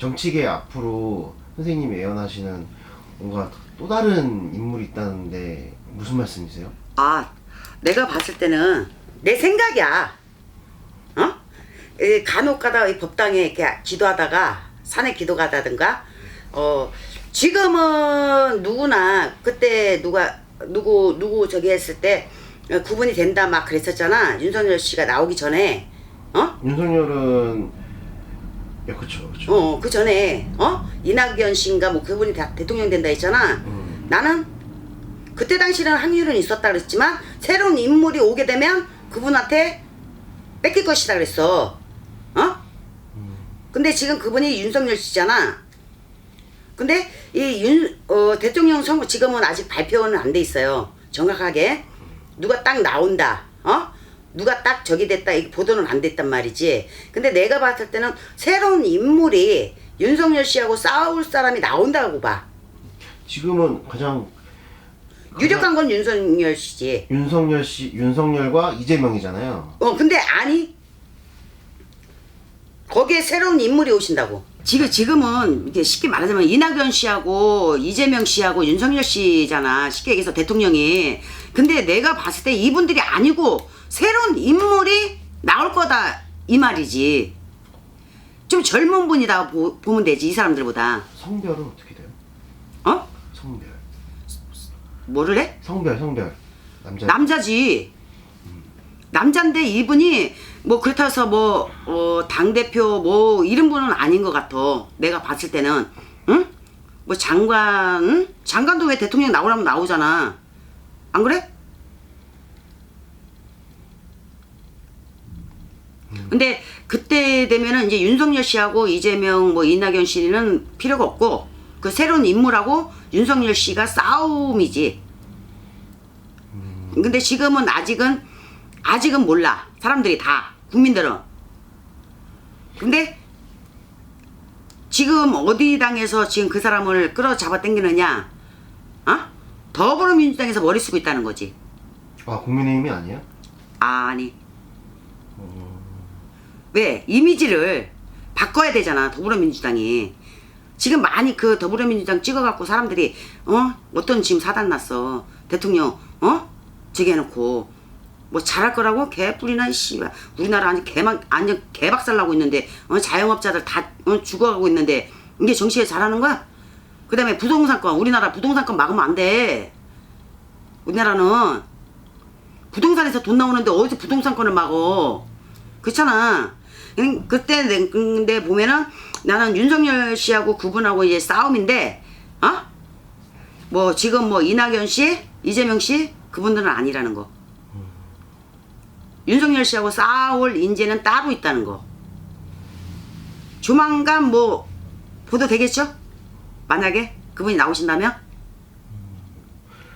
정치계 앞으로 선생님이 예언하시는 뭔가 또 다른 인물이 있다는데 무슨 말씀이세요? 아, 내가 봤을 때는 내 생각이야. 어? 이 간혹가다 이 법당에 이렇게 기도하다가 산에 기도 가다든가 어 지금은 누구나 그때 누가 누구 누구 저기 했을 때 어, 구분이 된다 막 그랬었잖아 윤석열 씨가 나오기 전에 어? 윤석열은 야 그쵸 그쵸 어, 그 전에, 어? 이낙연 씨인가 뭐 그분이 다 대통령 된다 했잖아. 음. 나는 그때 당시는 확률은 있었다 그랬지만 새로운 인물이 오게 되면 그분한테 뺏길 것이다 그랬어. 어? 근데 지금 그분이 윤석열 씨잖아. 근데 이 윤, 어, 대통령 선거 지금은 아직 발표는 안 돼 있어요. 정확하게. 누가 딱 나온다. 어? 누가 딱 저기 됐다. 이 보도는 안 됐단 말이지. 근데 내가 봤을 때는 새로운 인물이 윤석열 씨하고 싸울 사람이 나온다고 봐. 지금은 가장 유력한 건 윤석열 씨지. 윤석열 씨 윤석열과 이재명이잖아요. 어, 근데 아니. 거기에 새로운 인물이 오신다고. 지금 지금은 이렇게 쉽게 말하자면 이낙연 씨하고 이재명 씨하고 윤석열 씨잖아. 쉽게 얘기해서 대통령이. 근데 내가 봤을 때 이분들이 아니고 새로운 인물이 나올 거다 이 말이지. 좀 젊은 분이다 보, 보면 되지 이 사람들보다. 성별은 어떻게 돼요? 어? 성별 뭐를 해? 성별 성별 남자 남자지. 남잔데 이분이 뭐 그렇다 해서 뭐, 어, 당대표 뭐 이런 분은 아닌 것 같아. 내가 봤을 때는. 응? 뭐 장관, 응? 장관도 왜 대통령 나오라면 나오잖아. 안 그래? 근데 그때 되면은 이제 윤석열 씨하고 이재명 뭐 이낙연 씨는 필요가 없고 그 새로운 인물하고 윤석열 씨가 싸움이지. 근데 지금은 아직은 아직은 몰라. 사람들이 다. 국민들은. 근데 지금 어디 당에서 지금 그 사람을 끌어잡아 당기느냐? 어? 더불어민주당에서 머리 쓰고 있다는 거지. 아 국민의힘이 아니에요? 아니 왜? 이미지를 바꿔야 되잖아 더불어민주당이. 지금 많이 그 더불어민주당 찍어갖고 사람들이 어? 어떤 지금 사단 났어. 대통령 어? 저기 해놓고. 뭐 잘할 거라고? 개뿔이나 씨발. 우리나라 완전 개막 완전 개박살 나고 있는데 어? 자영업자들 다 어, 죽어가고 있는데 이게 정치에 잘하는 거야? 그다음에 부동산권 우리나라 부동산권 막으면 안 돼. 우리나라는 부동산에서 돈 나오는데 어디서 부동산권을 막어? 그렇잖아. 응, 그때 내- 근데 보면은 나는 윤석열 씨하고 그분하고 이제 싸움인데, 어? 뭐 지금 뭐 이낙연 씨, 이재명 씨 그분들은 아니라는 거. 윤석열 씨하고 싸울 인재는 따로 있다는 거. 조만간 뭐 보도 되겠죠? 만약에 그분이 나오신다면?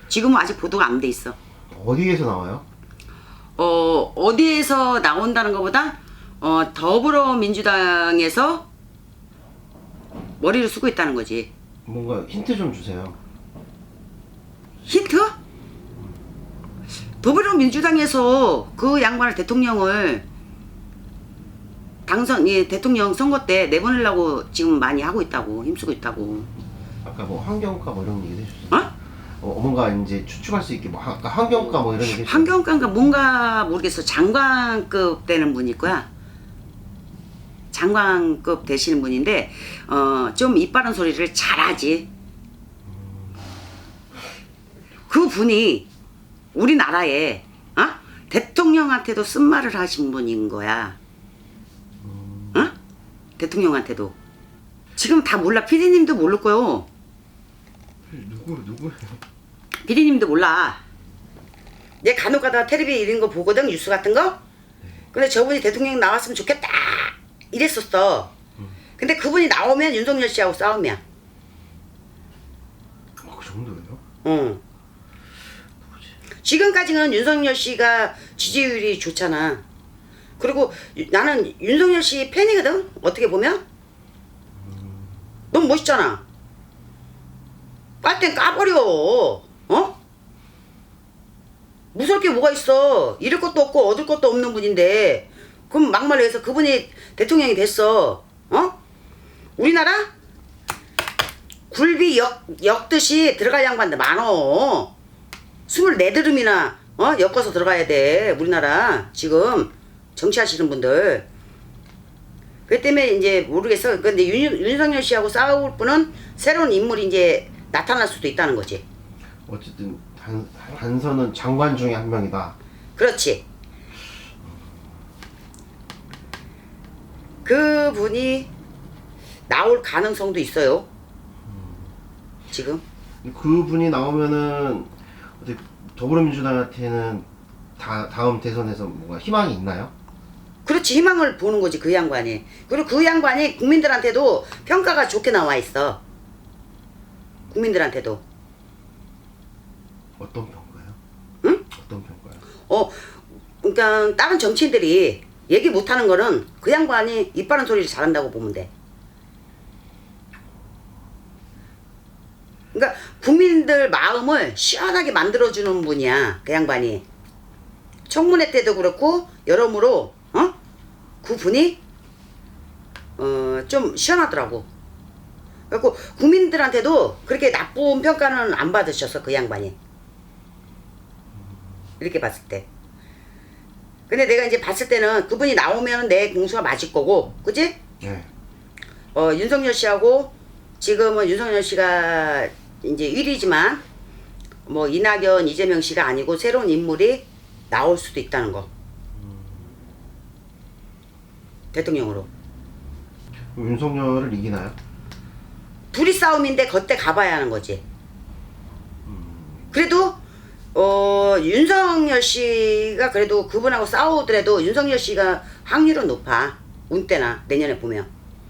지금은 아직 보도가 안 돼 있어. 어디에서 나와요? 어, 어디에서 나온다는 것보다 어, 더불어민주당에서 머리를 쓰고 있다는 거지. 뭔가 힌트 좀 주세요. 힌트? 더불어민주당에서 그 양반을 대통령을 당선, 예, 대통령 선거 때 내보내려고 지금 많이 하고 있다고, 힘쓰고 있다고. 아까 뭐 환경과 뭐 이런 얘기 해주셨어요. 어? 어, 뭔가 이제 추측할 수 있게 뭐 하- 아까 환경과 뭐 이런 얘기 해주셨어요. 환경관가 뭔가 모르겠어. 장관급 되는 분일 거야. 장관급 되시는 분인데 어, 좀 이빠른 소리를 잘하지. 그 분이 우리나라에 어? 대통령한테도 쓴말을 하신 분인 거야. 어? 대통령한테도. 지금 다 몰라. 피디님도 모를 거요. 누구 누구예요? 피디님도 몰라. 얘 간혹 가다가 텔레비 이런 거 보거든 뉴스 같은 거. 근데 저분이 대통령 나왔으면 좋겠다 이랬었어. 근데 그분이 나오면 윤석열 씨하고 싸움이야. 어, 그 정도예요? 응. 지금까지는 윤석열 씨가 지지율이 좋잖아. 그리고 유- 나는 윤석열 씨 팬이거든. 어떻게 보면 너무 멋있잖아. 깔땐 까버려. 어? 무서울 게 뭐가 있어. 잃을 것도 없고 얻을 것도 없는 분인데 그럼 막말로 해서 그분이 대통령이 됐어. 어? 우리나라 굴비 역, 엮듯이 들어갈 양반들 많어. 24드름이나 어? 엮어서 들어가야 돼. 우리나라 지금 정치하시는 분들. 그 때문에 이제 모르겠어. 근데 윤, 윤석열 씨하고 싸울 분은 새로운 인물이 이제 나타날 수도 있다는 거지. 어쨌든 단, 단선은 장관 중에 한 명이다. 그렇지. 그 분이 나올 가능성도 있어요. 지금. 그 분이 나오면은 어떻게 더불어민주당한테는 다 다음 대선에서 뭔가 희망이 있나요? 그렇지 희망을 보는 거지 그 양반이. 그리고 그 양반이 국민들한테도 평가가 좋게 나와 있어. 국민들한테도. 어떤 평가요? 응? 어떤 평가요? 어, 그러니까 다른 정치인들이 얘기 못하는 거는 그 양반이 입 바른 소리를 잘한다고 보면 돼. 그러니까 국민들 마음을 시원하게 만들어주는 분이야 그 양반이. 청문회 때도 그렇고 여러모로 어? 그 분이 어, 좀 시원하더라고. 그래고 국민들한테도 그렇게 나쁜 평가는 안 받으셨어 그 양반이. 이렇게 봤을 때. 근데 내가 이제 봤을 때는 그분이 나오면 내 공수가 맞을 거고, 그지? 네. 어, 윤석열 씨하고 지금은 윤석열 씨가 이제 1위지만 뭐 이낙연, 이재명 씨가 아니고 새로운 인물이 나올 수도 있다는 거. 대통령으로. 윤석열을 이기나요? 둘이 싸움인데 겉에 가봐야 하는 거지. 그래도 어 윤석열 씨가 그래도 그분하고 싸우더라도 윤석열 씨가 확률은 높아. 운 때나 내년에 보면.